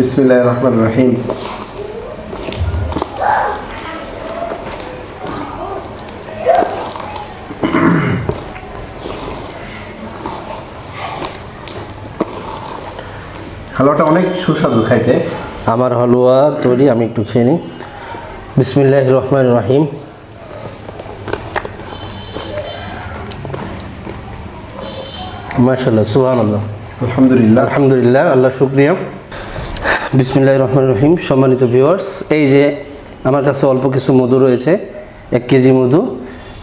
বিসমিল্লাহ রহমান রহিম। হালুয়াটা অনেক সুস্বাদু খাইতে। আমার হালুয়া তৈরি আমি একটু খেয়ে নিই। বিসমিল্লাহ রহমান রাহিম। মার্শাল্লাহ সুহান আল্লাহ আলহামদুলিল্লাহ। আলহামদুলিল্লাহ আল্লাহ শুক্রিয়া। বিসমিল্লাহ রহমান রহিম। সম্মানিত ভিউয়ার্স এই যে আমার কাছে অল্প কিছু মধু রয়েছে, এক কেজি মধু,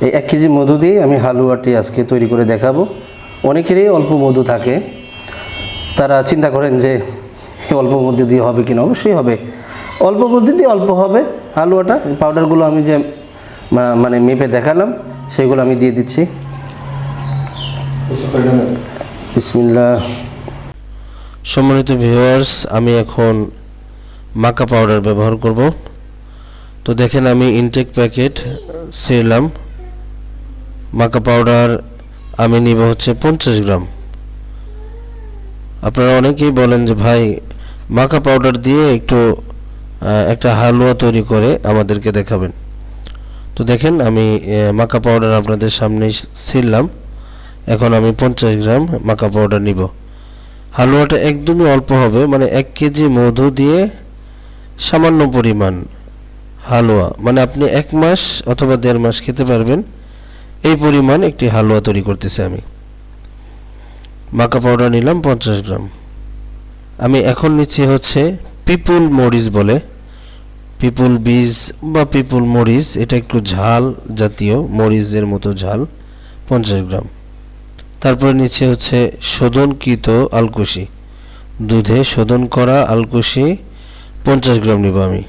এই এক কেজি মধু দিয়ে আমি হালুয়াটি আজকে তৈরি করে দেখাবো। অনেকেরই অল্প মধু থাকে। তারা চিন্তা করেন যে অল্প মধ্যে দিয়ে হবে কিনা? অবশ্যই হবে। অল্প মধ্যে দিয়ে অল্প হবে। হালুয়াটা পাউডারগুলো আমি যে মানে মেপে দেখালাম, সেগুলো আমি দিয়ে দিচ্ছি। বিসমিল্লাহ। সম্মানিত ভিউয়ার্স আমি এখন মাকা পাউডার ব্যবহার করব। তো দেখেন আমি ইনটেক প্যাকেট ছিলাম। মাকা পাউডার আমি নিব হচ্ছে পঞ্চাশ গ্রাম। আপনারা অনেকেই বলেন যে, ভাই মাকা পাউডার দিয়ে একটু একটা হালুয়া তৈরি করে আমাদেরকে দেখাবেন। তো দেখেন আমি মাকা পাউডার আপনাদের সামনে ছিলাম। এখন আমি পঞ্চাশ গ্রাম মাকা পাউডার নিব। হালুয়াটা একদমই অল্প হবে মানে এক কেজি মধু দিয়ে সামান্য পরিমাণ হালুয়া। মানে আপনি এক মাস অথবা দেড় মাস খেতে পারবেন, এই পরিমাণ একটি হালুয়া তৈরি করতেছি আমি। মাকা পাউডার নিলাম পঞ্চাশ গ্রাম। আমি এখন নিচ্ছি হচ্ছে পিপুল মরিচ বলে। পিপুল বীজ বা পিপুল মরিচ, এটা একটু ঝাল জাতীয়, মরিচের মতো ঝাল, পঞ্চাশ গ্রাম। তারপরে নিচে হচ্ছে শোধনকৃত আলকুশি দুধে শোধন করা আলকুশি পঞ্চাশ গ্রাম নিব আমি।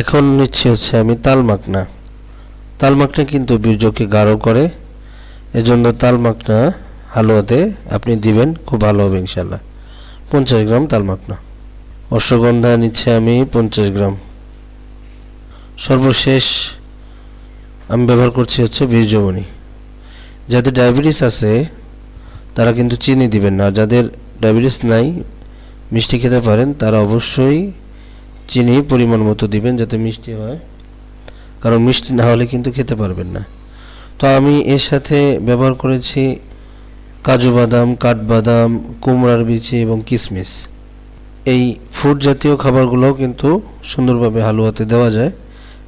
এখন নিচ্ছে হচ্ছে আমি তাল মাখনা। তাল মাখনা কিন্তু বীর্যকে গাঢ় করে, এজন্য তাল মাখনা হালুয়াতে আপনি দিবেন, খুব ভালো হবে ইনশাল্লাহ পঞ্চাশ গ্রাম তাল মাখনা। অশ্বগন্ধা নিচ্ছে আমি পঞ্চাশ গ্রাম। সর্বশেষ আমি ব্যবহার করছি হচ্ছে বীর্যমণি। যাদের ডায়াবেটিস আছে, তারা কিন্তু চিনি দিবেন না। যাদের ডায়াবেটিস নাই, মিষ্টি খেতে পারেন, তারা অবশ্যই চিনি পরিমাণ মতো দিবেন যাতে মিষ্টি হয়। কারণ মিষ্টি না হলে কিন্তু খেতে পারবেন না। তো আমি এর সাথে ব্যবহার করেছি কাজু বাদাম, কাঠবাদাম, কুমড়ার বিচি এবং কিশমিশ এই ফুড জাতীয় খাবারগুলোও কিন্তু সুন্দরভাবে হালুয়াতে দেওয়া যায়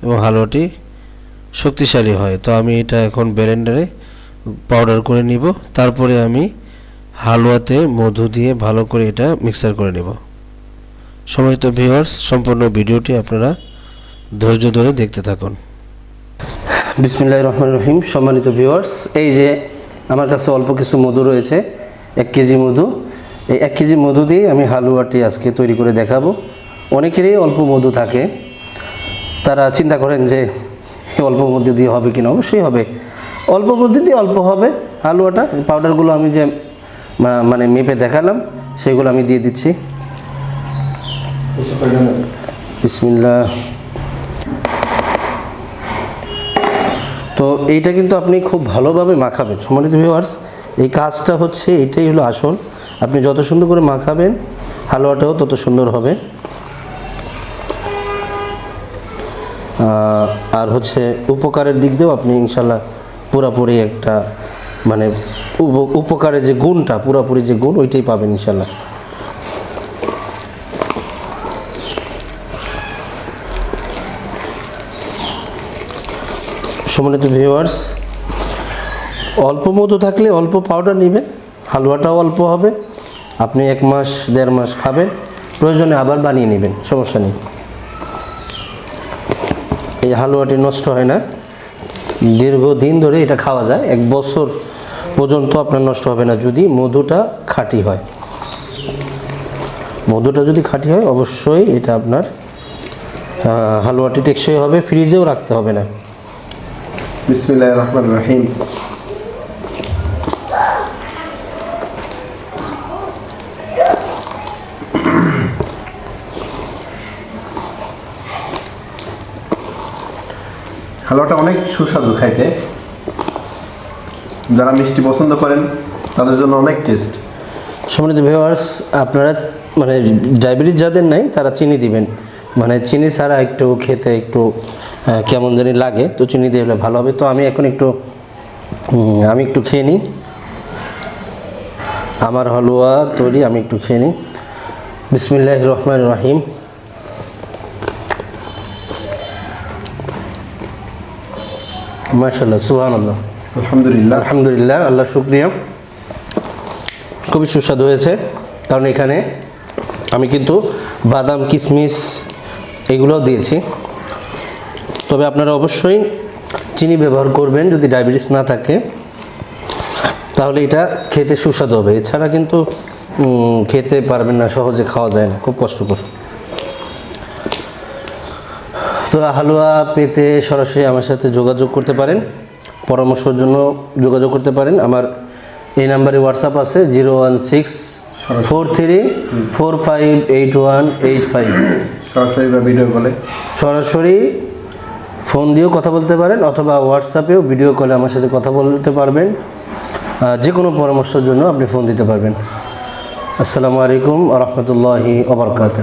এবং হালুয়াটি শক্তিশালী হয়। তো আমি এটা এখন ব্লেন্ডারে পাউডার করে নিব। তারপরে আমি হালুয়াতে মধু দিয়ে ভালো করে এটা মিক্সার করে নেব। সম্মানিত ভিউয়ার্স সম্পূর্ণ ভিডিওটি আপনারা ধৈর্য ধরে দেখতে থাকুন। বিসমিল্লাহ রহমান রহিম। সম্মানিত ভিউয়ার্স এই যে আমার কাছে অল্প কিছু মধু রয়েছে, এক কেজি মধু, এই এক কেজি মধু দিয়ে আমি হালুয়াটি আজকে তৈরি করে দেখাবো। অনেকেরই অল্প মধু থাকে। তারা চিন্তা করেন যে অল্প মধ্যে দিয়ে হবে কিনা? অবশ্যই হবে। অল্প মধ্যে দিয়ে অল্প হবে। হালুয়াটা পাউডারগুলো আমি যে মানে মেপে দেখালাম, সেগুলো আমি দিয়ে দিচ্ছি। বিসমিল্লাহ। তো এইটা কিন্তু আপনি খুব ভালোভাবে মাখাবেন। সম্মানিত ভিউয়ার্স এই কাজটা হচ্ছে, এটাই হলো আসল। আপনি যত সুন্দর করে মাখাবেন, হালুয়াটাও তত সুন্দর হবে। আর হচ্ছে উপকারের দিক দিয়েও আপনি ইনশাল্লাহ পুরাপুরি একটা মানে উপ- উপকারের যে গুণটা, পুরাপুরি যে গুণ, ওইটাই পাবেন ইনশাল্লাহ। সম্মানিত ভিউয়ার্স অল্প মধু থাকলে অল্প পাউডার নেবেন, হালুয়াটাও অল্প হবে, আপনি এক মাস, দেড় মাস খাবেন, প্রয়োজনে আবার বানিয়ে নেবেন, সমস্যা নেই। এই হালুয়াটি নষ্ট হয় না। দীর্ঘদিন ধরে এটা খাওয়া যায়। এক বছর পর্যন্ত আপনার নষ্ট হবে না যদি মধুটা খাঁটি হয়। মধুটা যদি খাঁটি হয়, অবশ্যই এটা আপনার হালুয়াটি টেকসই হবে, ফ্রিজেও রাখতে হবে না। বিসমিল্লাহ রহমান রহিম। হালুয়াটা অনেক সুস্বাদু খাইতে। যারা মিষ্টি পছন্দ করেন, তাদের জন্য অনেক টেস্ট। সম্মানিত ভিউয়ার্স আপনারা মানে ডায়াবেটিস যাদের নাই, তারা চিনি দিবেন। মানে চিনি ছাড়া একটু খেতে একটু কেমন জানি লাগে, তো চিনি দিয়ে হলে ভালো হবে। তো আমি এখন একটু আমি একটু খেয়ে নিই। আমার হালুয়া তৈরি, আমি একটু খেয়ে নিই। বিসমিল্লাহ রহমান রাহিম। মার্শাল্লাহ সুহান আল্লাহ আলহামদুলিল্লাহ। আলহামদুলিল্লাহ আল্লাহ শুক্রিয়া। খুবই সুস্বাদু হয়েছে কারণ এখানে আমি কিন্তু বাদাম কিশমিশ এগুলোও দিয়েছি। তবে আপনারা অবশ্যই চিনি ব্যবহার করবেন যদি ডায়াবেটিস না থাকে। তাহলে এটা খেতে সুস্বাদু হবে। এছাড়া কিন্তু খেতে পারবেন না সহজে খাওয়া যায় না খুব কষ্টকর। তো হালুয়া পেতে সরাসরি আমার সাথে যোগাযোগ করতে পারেন পরামর্শের জন্য যোগাযোগ করতে পারেন। আমার এই নাম্বারে হোয়াটসঅ্যাপ আছে zero one six four three four five eight one eight five সরাসরি বা ভিডিও কলে সরাসরি ফোন দিয়েও কথা বলতে পারেন অথবা হোয়াটসঅ্যাপেও ভিডিও কলে আমার সাথে কথা বলতে পারবেন। যে কোনো পরামর্শের জন্য আপনি ফোন দিতে পারবেন। আসসালামু আলাইকুম রহমতুল্লাহি ওবরকাত